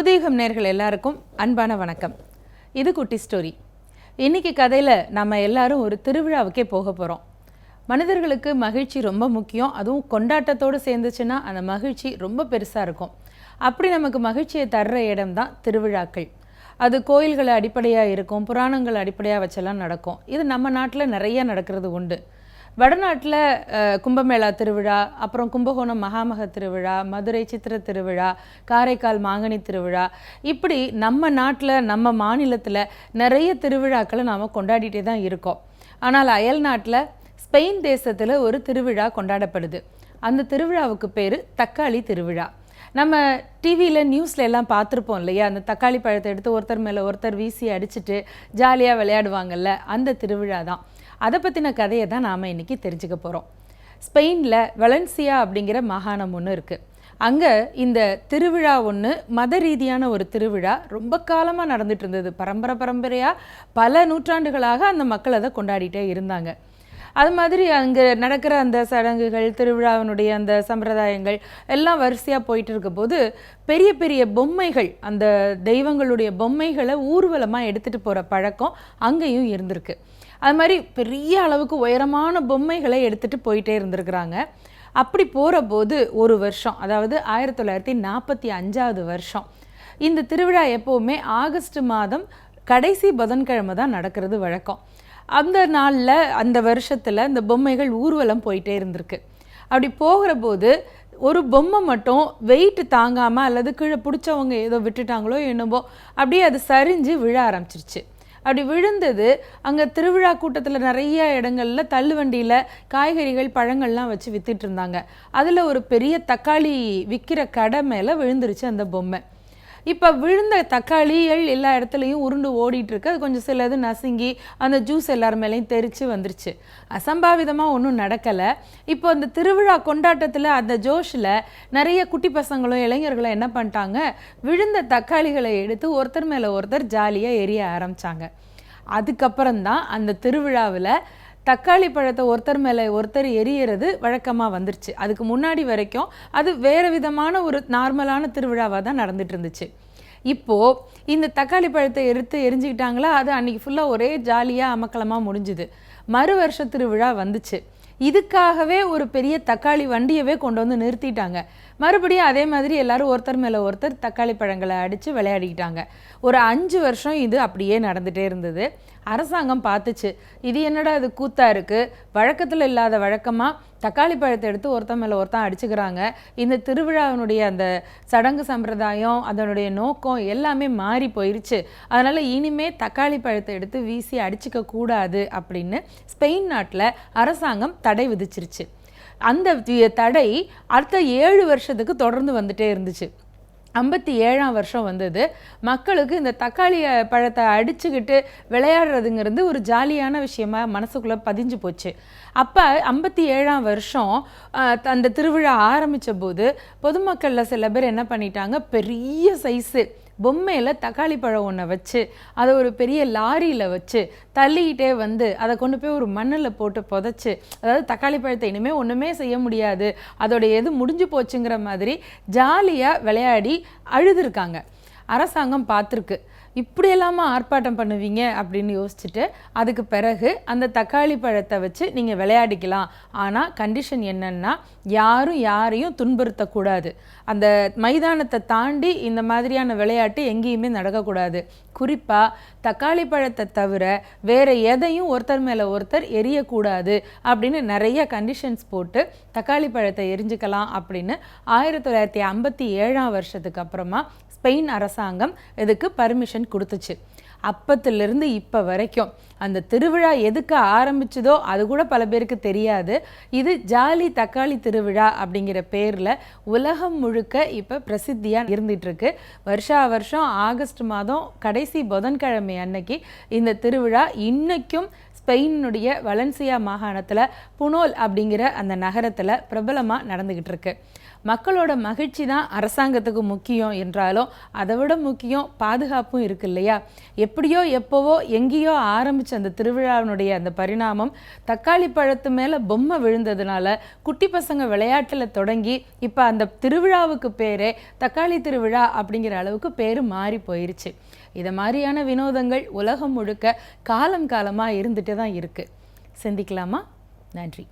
புதியகம் நேர்கள் எல்லாருக்கும் அன்பான வணக்கம். இது குட்டி ஸ்டோரி. இன்னைக்கு கதையில் நம்ம எல்லாரும் ஒரு திருவிழாவுக்கே போக போகிறோம் மனிதர்களுக்கு மகிழ்ச்சி ரொம்ப முக்கியம். அதுவும் கொண்டாட்டத்தோடு சேர்ந்துச்சுன்னா அந்த மகிழ்ச்சி ரொம்ப பெருசாக இருக்கும். அப்படி நமக்கு மகிழ்ச்சியை தர்ற இடம் தான் திருவிழாக்கள். அது கோயில்களை அடிப்படையாக இருக்கும் புராணங்கள் அடிப்படையாக வச்செல்லாம் நடக்கும். இது நம்ம நாட்டில் நிறைய நடக்கிறது உண்டு. வடநாட்டில் கும்பமேளா திருவிழா அப்புறம் கும்பகோணம் மகாமக திருவிழா மதுரை சித்திர திருவிழா காரைக்கால் மாங்கனி திருவிழா இப்படி நம்ம நாட்டில் நம்ம மாநிலத்தில் நிறைய திருவிழாக்களை நாம் கொண்டாடிட்டே தான் இருக்கோம். ஆனால் அயல் நாட்டில் ஸ்பெயின் தேசத்தில் ஒரு திருவிழா கொண்டாடப்படுது. அந்த திருவிழாவுக்கு பேர் தக்காளி திருவிழா. நம்ம டிவியில் நியூஸில் எல்லாம் பார்த்துருப்போம் இல்லையா? அந்த தக்காளி பழத்தை எடுத்து ஒருத்தர் மேலே ஒருத்தர் வீசி அடிச்சுட்டு ஜாலியாக விளையாடுவாங்கல்ல? அந்த திருவிழா தான். அதை பற்றின கதையை தான் நாம் இன்றைக்கி தெரிஞ்சுக்க போகிறோம் ஸ்பெயினில் வலன்சியா அப்படிங்கிற மாகாணம் ஒன்று இருக்குது அங்கே இந்த திருவிழா ஒன்று மத ரீதியான ஒரு திருவிழா ரொம்ப காலமாக நடந்துட்டு இருந்தது. பரம்பரை பரம்பரையாக பல நூற்றாண்டுகளாக அந்த மக்கள் அதை கொண்டாடிட்டே இருந்தாங்க. அது மாதிரி அங்கே நடக்கிற அந்த சடங்குகள் திருவிழாவினுடைய அந்த சம்பிரதாயங்கள் எல்லாம் வரிசையாக போயிட்டு இருக்கும்போது பெரிய பெரிய பொம்மைகள் அந்த தெய்வங்களுடைய பொம்மைகளை ஊர்வலமாக எடுத்துகிட்டு போகிற பழக்கம் அங்கேயும் இருந்திருக்கு. அது மாதிரி பெரிய அளவுக்கு உயரமான பொம்மைகளை எடுத்துகிட்டு போயிட்டே இருந்திருக்கிறாங்க. அப்படி போகிற போது ஒரு வருஷம் அதாவது ஆயிரத்தி தொள்ளாயிரத்தி நாற்பத்தி அஞ்சாவது வருஷம் இந்த திருவிழா எப்போவுமே ஆகஸ்ட் மாதம் கடைசி புதன்கிழமை தான் நடக்கிறது வழக்கம். அந்த நாளில் அந்த வருஷத்தில் இந்த பொம்மைகள் ஊர்வலம் போயிட்டே இருந்திருக்கு. அப்படி போகிற போது ஒரு பொம்மை மட்டும் வெயிட் தாங்காமல் அல்லது கீழே பிடிச்சவங்க ஏதோ விட்டுட்டாங்களோ என்னவோ அப்படியே அது சரிஞ்சு விழ ஆரம்பிச்சிருச்சு. அப்படி விழுந்தது அங்கே திருவிழா கூட்டத்தில் நிறைய இடங்கள்ல தள்ளுவண்டியில் காய்கறிகள் பழங்கள்லாம் வச்சு விற்றுட்டு இருந்தாங்க. அதில் ஒரு பெரிய தக்காளி விற்கிற கடை மேலே விழுந்துருச்சு அந்த பொம்மை. இப்போ விழுந்த தக்காளிகள் எல்லா இடத்துலையும் உருண்டு ஓடிட்டு இருக்கு அது கொஞ்சம் சிலது நசுங்கி அந்த ஜூஸ் எல்லார் மேலேயும் தெரிச்சு வந்துருச்சு. அசம்பாவிதமாக ஒன்றும் நடக்கலை. இப்போ அந்த திருவிழா கொண்டாட்டத்தில் அந்த ஜோஷில் நிறைய குட்டி பசங்களும் இளைஞர்களும் என்ன பண்ணிட்டாங்க? விழுந்த தக்காளிகளை எடுத்து ஒருத்தர் மேலே ஒருத்தர் ஜாலியாக எரிய ஆரம்பித்தாங்க அதுக்கப்புறம் தான் அந்த திருவிழாவில் தக்காளி பழத்தை ஒருத்தர் மேலே ஒருத்தர் எரியறது வழக்கமாக வந்துருச்சு. அதுக்கு முன்னாடி வரைக்கும் அது வேறு விதமான ஒரு நார்மலான திருவிழாவாக தான் நடந்துட்டு இருந்துச்சு. இப்போது இந்த தக்காளி பழத்தை எடுத்து எரிஞ்சுக்கிட்டாங்களா? அது அன்றைக்கி ஃபுல்லாக ஒரே ஜாலியாக அமக்கலமாக முடிஞ்சுது. மறு வருஷ திருவிழா வந்துச்சு. இதுக்காகவே ஒரு பெரிய தக்காளி வண்டியவே கொண்டு வந்து நிறுத்திட்டாங்க. மறுபடியும் அதே மாதிரி எல்லாரும் ஒருத்தர் மேலே ஒருத்தர் தக்காளி பழங்களை அடித்து விளையாடிக்கிட்டாங்க. ஒரு அஞ்சு வருஷம் இது அப்படியே நடந்துகிட்டே இருந்தது. அரசாங்கம் பார்த்துச்சு இது என்னடா இது கூத்தா இருக்குது வழக்கத்தில் இல்லாத வழக்கமாக தக்காளி பழத்தை எடுத்து ஒருத்தன் மேலே ஒருத்தன் அடிச்சுக்கிறாங்க. இந்த திருவிழாவினுடைய அந்த சடங்கு சம்பிரதாயம் அதனுடைய நோக்கம் எல்லாமே மாறி போயிருச்சு. அதனால் இனிமே தக்காளி பழத்தை எடுத்து வீசி அடிச்சுக்க கூடாது அப்படின்னு ஸ்பெயின் நாட்டில் அரசாங்கம் தடை விதிச்சிருச்சு. அந்த தடை அடுத்த ஏழு வருஷத்துக்கு தொடர்ந்து வந்துட்டே இருந்துச்சு. ஐம்பத்தி ஏழாம் வருஷம் வந்தது. மக்களுக்கு இந்த தக்காளி பழத்தை அடிச்சுக்கிட்டு விளையாடுறதுங்கிறது ஒரு ஜாலியான விஷயமா மனசுக்குள்ளே பதிஞ்சு போச்சு. அப்போ ஐம்பத்தி ஏழாம் வருஷம் த- அந்த திருவிழா ஆரம்பித்த போது பொதுமக்களில் சில பேர் என்ன பண்ணிட்டாங்க? பெரிய சைஸு பொம்மையில் தக்காளி பழம் ஒன்றை வச்சு அதை ஒரு பெரிய லாரியில் வச்சு தள்ளிக்கிட்டே வந்து அதை கொண்டு போய் ஒரு மண்ணில் போட்டு புதைச்சி அதாவது தக்காளி பழத்தை இனிமேல் ஒன்றுமே செய்ய முடியாது. அதோடைய எது முடிஞ்சு போச்சுங்கிற மாதிரி ஜாலியாக விளையாடி அழுதுருக்காங்க. அரசாங்கம் பார்த்துருக்கு. இப்படியெல்லாமா ஆர்ப்பாட்டம் பண்ணுவீங்க அப்படின்னு யோசிச்சுட்டு அதுக்கு பிறகு அந்த தக்காளி பழத்தை வச்சு நீங்கள் விளையாடிக்கலாம். ஆனால் கண்டிஷன் என்னன்னா யாரும் யாரையும் துன்புறுத்தக்கூடாது. அந்த மைதானத்தை தாண்டி இந்த மாதிரியான விளையாட்டு எங்கேயுமே நடக்கக்கூடாது. குறிப்பாக தக்காளி பழத்தை தவிர வேறு எதையும் ஒருத்தர் மேலே ஒருத்தர் எரியக்கூடாது அப்படின்னு நிறைய கண்டிஷன்ஸ் போட்டு தக்காளி பழத்தை எரிஞ்சுக்கலாம் அப்படின்னு ஆயிரத்தி தொள்ளாயிரத்தி ஐம்பத்தி ஏழாம் வருஷத்துக்கு அப்புறமா ஸ்பெயின் அரசாங்கம் இதுக்கு பர்மிஷன் கொடுத்துச்சு. அப்பத்திலிருந்து இப்போ வரைக்கும் அந்த திருவிழா எதுக்கு ஆரம்பிச்சதோ அது கூட பல பேருக்கு தெரியாது. இது ஜாலி தக்காளி திருவிழா அப்படிங்கிற பேரில் உலகம் முழுக்க இப்போ பிரசித்தியாக இருந்துகிட்ருக்கு வருஷா வருஷம் ஆகஸ்ட் மாதம் கடைசி புதன்கிழமை அன்னைக்கு இந்த திருவிழா இன்னைக்கும் ஸ்பெயினுடைய வலன்சியா மாகாணத்தில் புனோல் அப்படிங்கிற அந்த நகரத்தில் பிரபலமாக நடந்துக்கிட்டு இருக்கு மக்களோட மகிழ்ச்சி தான் அரசாங்கத்துக்கு முக்கியம் என்றாலும் அதை விட முக்கியம் பாதுகாப்பும் இருக்கு இல்லையா? எப்படியோ எப்போவோ எங்கேயோ ஆரம்பிச்ச அந்த திருவிழாவினுடைய அந்த பரிணாமம் தக்காளி பழத்து மேலே பொம்மை விழுந்ததுனால குட்டி பசங்க விளையாட்டில் தொடங்கி இப்போ அந்த திருவிழாவுக்கு பேரே தக்காளி திருவிழா அப்படிங்கிற அளவுக்கு பேர் மாறி போயிருச்சு. இதை மாதிரியான வினோதங்கள் உலகம் முழுக்க காலம் காலமாக இருந்துட்டு தான் இருக்குது சிந்திக்கலாமா? நன்றி.